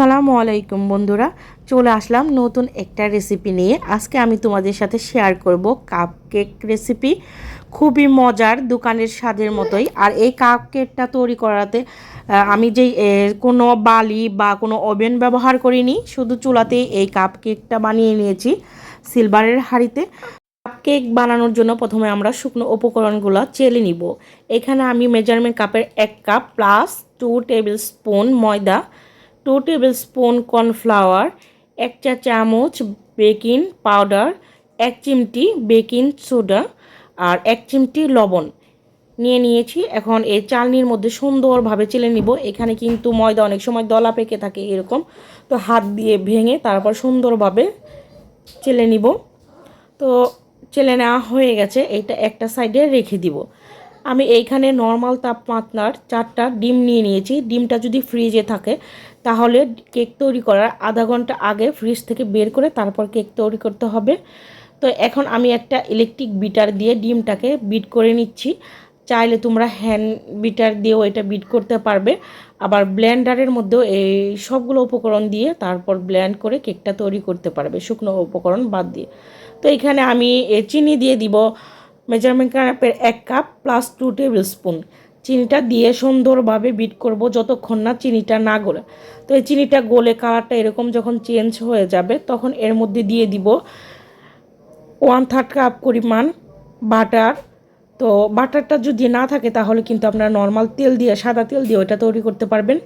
আসসালামু আলাইকুম বন্ধুরা, চলে আসলাম নতুন একটা রেসিপি নিয়ে। আজকে আমি তোমাদের সাথে শেয়ার করব কাপ কেক রেসিপি খুবই মজার, দোকানের স্বাদের মতোই। আর এই কাপ কেকটা তৈরি করাতে আমি যেই কোনো বালি বা কোনো ওভেন ব্যবহার করিনি, শুধু চুলাতেই এই কাপ কেকটা বানিয়ে নিয়েছি সিলভারের হাঁড়িতে। কাপ কেক বানানোর জন্য প্রথমে আমরা শুকনো উপকরণগুলো চেলে নিব। এখানে আমি মেজারমেন্ট কাপের এক cup plus two tablespoon ময়দা টু টেবিল স্পুন কর্নফ্লাওয়ার এক চা চামচ বেকিং পাউডার এক চিমটি বেকিং সোডা আর এক চিমটি লবণ। নিয়ে নিয়েছি, এখন এই চালনির মধ্যে সুন্দরভাবে চেলে নিব। এখানে কিন্তু ময়দা অনেক সময় দলা পেকে থাকে এরকম। তো হাত দিয়ে ভেঙে তারপর সুন্দরভাবে চেলে নিব। তো চেলে নেওয়া হয়ে গেছে এইটা একটা সাইডে রেখে দিব। আমি এইখানে নর্মাল তাপমাত্রার চারটা ডিম নিয়ে নিয়েছি। ডিমটা যদি ফ্রিজে থাকে, তাহলে কেক তৈরি করার আধা ঘণ্টা আগে ফ্রিজ থেকে বের করে তারপর কেক তৈরি করতে হবে। তো এখন আমি একটা ইলেকট্রিক বিটার দিয়ে ডিমটাকে বিট করে নিচ্ছি। চাইলে তোমরা হ্যান্ড বিটার দিয়েও এটা বিট করতে পারবে। আবার ব্ল্যান্ডারের মধ্যেও এই সবগুলো উপকরণ দিয়ে তারপর ব্ল্যান্ড করে কেকটা তৈরি করতে পারবে, শুকনো উপকরণ বাদ দিয়ে। তো এখানে আমি চিনি দিয়ে দিব। মেজারমেন্ট কাপের এক cup plus two tablespoon চিনিটা দিয়ে সুন্দরভাবে বিট করব যতক্ষণ না চিনিটা না গলে। তো এই চিনিটা গলে কালারটা এরকম যখন চেঞ্জ হয়ে যাবে, তখন এর মধ্যে দিয়ে দিব ওয়ান থার্ড কাপ পরিমাণ বাটার তো বাটারটা যদি না থাকে, তাহলে কিন্তু আপনারা নর্মাল তেল দিয়ে, সাদা তেল দিয়ে ওটা তৈরি করতে পারবেন।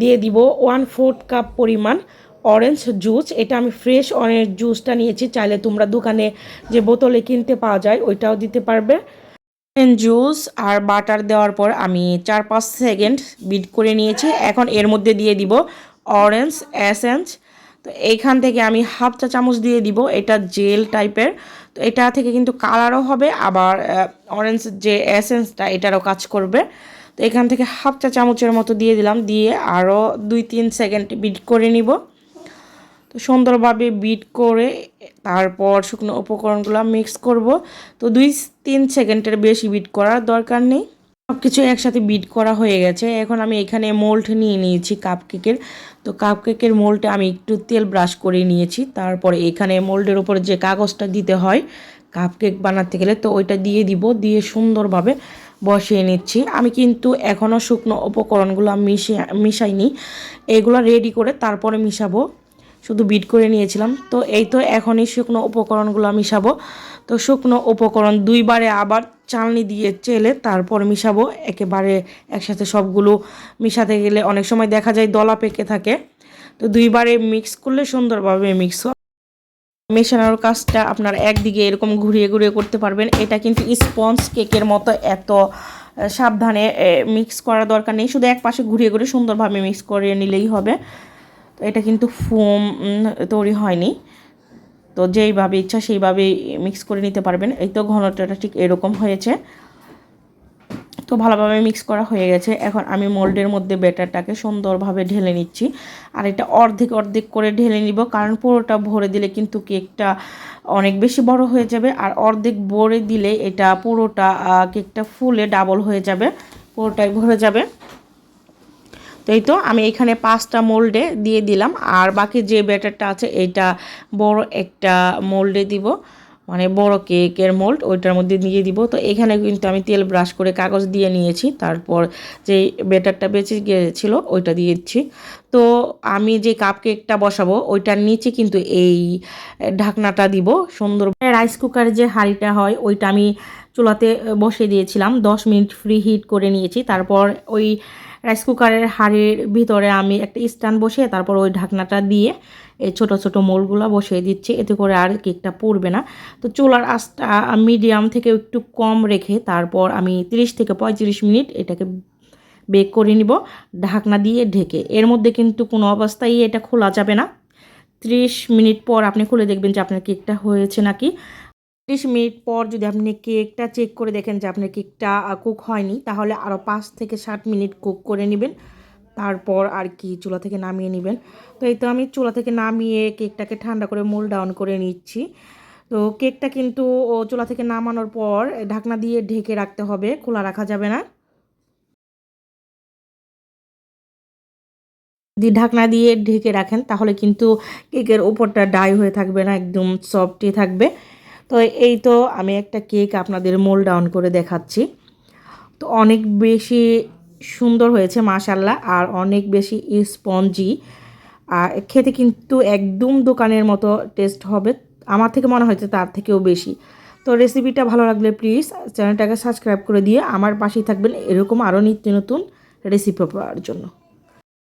দিয়ে দিব ওয়ান ফোর্থ কাপ পরিমাণ অরেঞ্জ জুস এটা আমি ফ্রেশ অরেঞ্জ জুসটা নিয়েছি। চাইলে তোমরা দোকানে যে বোতলে কিনতে পাওয়া যায়, ওইটাও দিতে পারবে। জুস আর বাটার দেওয়ার পর আমি চার পাঁচ সেকেন্ড বিট করে নিয়েছি। এখন এর মধ্যে দিয়ে দিব অরেঞ্জ এসেন্স তো এইখান থেকে আমি হাফ চা চামচ দিয়ে দিব, এটা জেল টাইপের তো এটা থেকে কিন্তু কালারও হবে, আবার অরেঞ্জ যে এসেন্সটা এটারও কাজ করবে। তো এখান থেকে হাফ চা চামচের মতো দিয়ে দিলাম, দিয়ে আরও দুই তিন সেকেন্ড বিট করে নিব। তো সুন্দরভাবে বিট করে তারপর শুকনো উপকরণগুলো মিক্স করব। তো দুই তিন সেকেন্ডের বেশি বিট করার দরকার নেই। সব কিছু একসাথে বিট করা হয়ে গেছে। এখন আমি এখানে মোল্ড নিয়ে নিয়েছি কাপ কেকের তো কাপ কেকের মোল্ডে আমি একটু তেল ব্রাশ করে নিয়েছি। তারপরে এখানে মোল্ডের উপরে যে কাগজটা দিতে হয় কাপ কেক বানাতে গেলে, তো ওইটা দিয়ে দিব। দিয়ে সুন্দরভাবে বসিয়ে নিচ্ছি। আমি কিন্তু এখনও শুকনো উপকরণগুলো মিশিয়ে, মিশাইনি। এগুলো রেডি করে তারপরে মিশাবো। শুধু বিট করে নিয়েছিলাম। তো এই তো এখনই শুকনো উপকরণগুলো মিশাবো। তো শুকনো উপকরণ দুইবারে আবার চালনি দিয়ে চেলে তারপর মিশাবো। একেবারে একসাথে সবগুলো মিশাতে গেলে অনেক সময় দেখা যায় দলা পেকে থাকে। তো দুইবারে মিক্স করলে সুন্দরভাবে মিক্স মেশানোর কাজটা আপনার একদিকে এরকম ঘুরিয়ে ঘুরিয়ে করতে পারবেন। এটা কিন্তু স্পঞ্জ কেকের মতো এত সাবধানে মিক্স করার দরকার নেই। শুধু এক পাশে ঘুরিয়ে ঘুরিয়ে সুন্দরভাবে মিক্স করে নিলেই হবে। তো এটা কিন্তু ফোম তৈরি হয়নি। তো যেইভাবে ইচ্ছা সেইভাবেই মিক্স করে নিতে পারবেন। এই তো ঘনটাটা ঠিক এরকম হয়েছে। তো ভালোভাবে মিক্স করা হয়ে গেছে। এখন আমি মোল্ডের মধ্যে ব্যাটারটাকে সুন্দরভাবে ঢেলে নিচ্ছি। আর এটা অর্ধেক অর্ধেক করে ঢেলে নিব, কারণ পুরোটা ভরে দিলে কিন্তু কেকটা অনেক বেশি বড় হয়ে যাবে। আর অর্ধেক ভরে দিলে এটা পুরোটা কেকটা ফুলে ডাবল হয়ে যাবে। পুরোটাই ভরে যাবে। তো এই তো? আমি এখানে পাঁচটা মোল্ডে দিয়ে দিলাম। আর বাকি যে ব্যাটারটা আছে, এইটা বড় একটা মোল্ডে দিব। মানে বড় কেকের মোল্ড, ওইটার মধ্যে দিয়ে দিব। তো এখানে কিন্তু আমি তেল ব্রাশ করে কাগজ দিয়ে নিয়েছি। তারপর যে ব্যাটারটা বেঁচে গিয়েছিল, ওইটা দিয়ে দিচ্ছি। তো আমি যে কাপ কেকটা বসাবো, ওইটার নিচে কিন্তু এই ঢাকনাটা দিব। সুন্দর রাইস কুকারের যে হাঁড়িটা হয়, ওইটা আমি চুলাতে বসিয়ে দিয়েছিলাম। দশ মিনিট ফ্রি হিট করে নিয়েছি। তারপর ওই রাইস কুকারের হাড়ের ভিতরে আমি একটা স্ট্যান্ড বসিয়ে, তারপর ওই ঢাকনাটা দিয়ে এই ছোটো ছোটো মোলগুলো বসিয়ে দিচ্ছি। এতে করে আর কেকটা পড়বে না। তো চুলার আঁচটা মিডিয়াম থেকে একটু কম রেখে তারপর আমি 30 থেকে পঁয়ত্রিশ মিনিট এটাকে বেক করে নিব, ঢাকনা দিয়ে ঢেকে। এর মধ্যে কিন্তু কোনো অবস্থায় এটা খোলা যাবে না। 30 মিনিট পর আপনি খুলে দেখবেন যে আপনার কেকটা হয়েছে নাকি। ত্রিশ মিনিট পর যদি আপনি কেকটা চেক করে দেখেন যে আপনার কেকটা কুক হয়নি, তাহলে আরও পাঁচ থেকে ষাট মিনিট কুক করে নেবেন। তারপর আর কি চুলা থেকে নামিয়ে নেবেন। তো এই তো আমি চুলা থেকে নামিয়ে কেকটাকে ঠান্ডা করে মোল ডাউন করে নিচ্ছি। তো কেকটা কিন্তু চুলা থেকে নামানোর পর ঢাকনা দিয়ে ঢেকে রাখতে হবে, খোলা রাখা যাবে না। যদি ঢাকনা দিয়ে ঢেকে রাখেন, তাহলে কিন্তু কেকের ওপরটা ডাই হয়ে থাকবে না, একদম সফটই থাকবে। তো এই তো আমি একটা কেক আপনাদের মোল ডাউন করে দেখাচ্ছি। তো অনেক বেশি সুন্দর হয়েছে মাশাল্লাহ আর অনেক বেশি স্পঞ্জি। আর খেতে কিন্তু একদম দোকানের মতো টেস্ট হবে। আমার থেকে মনে হয়েছে তার থেকেও বেশি। তো রেসিপিটা ভালো লাগলে প্লিজ চ্যানেলটাকে সাবস্ক্রাইব করে দিয়ে আমার পাশেই থাকবেন। এরকম আরও নিত্য নতুন রেসিপি পাওয়ার জন্য।